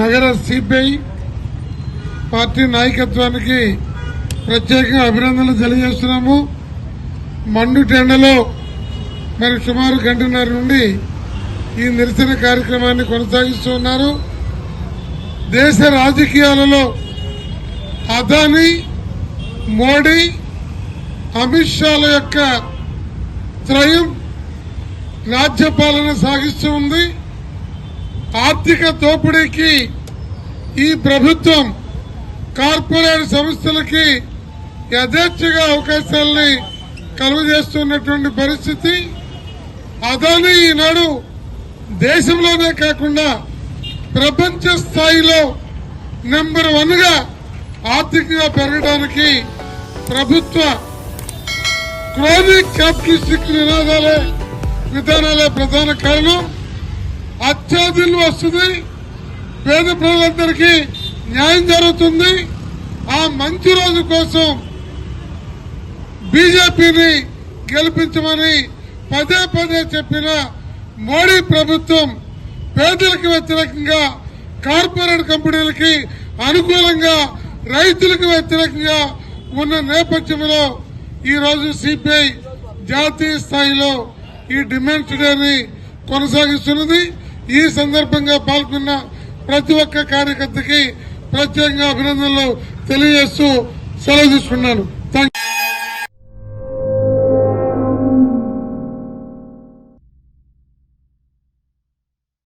నగర CPI party నాయకత్వానికి ప్రత్యేకంగా అభినందనలు తెలియజేస్తున్నాము. మండు టెండలో మరి సుమారు గంటన్నర నుండి ఈ నిరసన కార్యక్రమాన్ని కొనసాగిస్తూ ఉన్నారు. దేశ రాజకీయాలలో అదానీ మోడీ అమిత్ షాల యొక్క త్రయం రాజ్యపాలన సాగిస్తూ ఉంది. ఆర్థిక దోపిడీకి ఈ ప్రభుత్వం కార్పొరేట్ సంస్థలకి యథేచ్ఛగా అవకాశాలని కలుగజేస్తున్నటువంటి పరిస్థితి. అదాని ఈనాడు దేశంలోనే కాకుండా ప్రపంచ స్థాయిలో నెంబర్ వన్గా ఆర్థికంగా పెరగడానికి ప్రభుత్వ క్రోనిక్ క్యాపిటలిస్టిక్ నినాదాలే విధానాలే ప్రధాన కారణం. అత్యాధులు వస్తుంది. పేద ప్రజలందరికీ న్యాయం జరుగుతుంది. ఆ మంచి రోజు కోసం బీజేపీని గెలిపించమని పదే పదే చెప్పిన మోడీ ప్రభుత్వం పేదలకు వ్యతిరేకంగా కార్పొరేట్ కంపెనీలకి అనుకూలంగా రైతులకు వ్యతిరేకంగా ఉన్న నేపథ్యంలో ఈ రోజు సిపిఐ జాతీయ స్థాయిలో ఈ డిమాండ్ డేని కొనసాగిస్తున్నది. ఈ సందర్భంగా పాల్గొన్న ప్రతి ఒక్క కార్యకర్తకి ప్రత్యేకంగా అభినందనలు తెలియజేస్తూ సెలవు తీసుకున్నాను.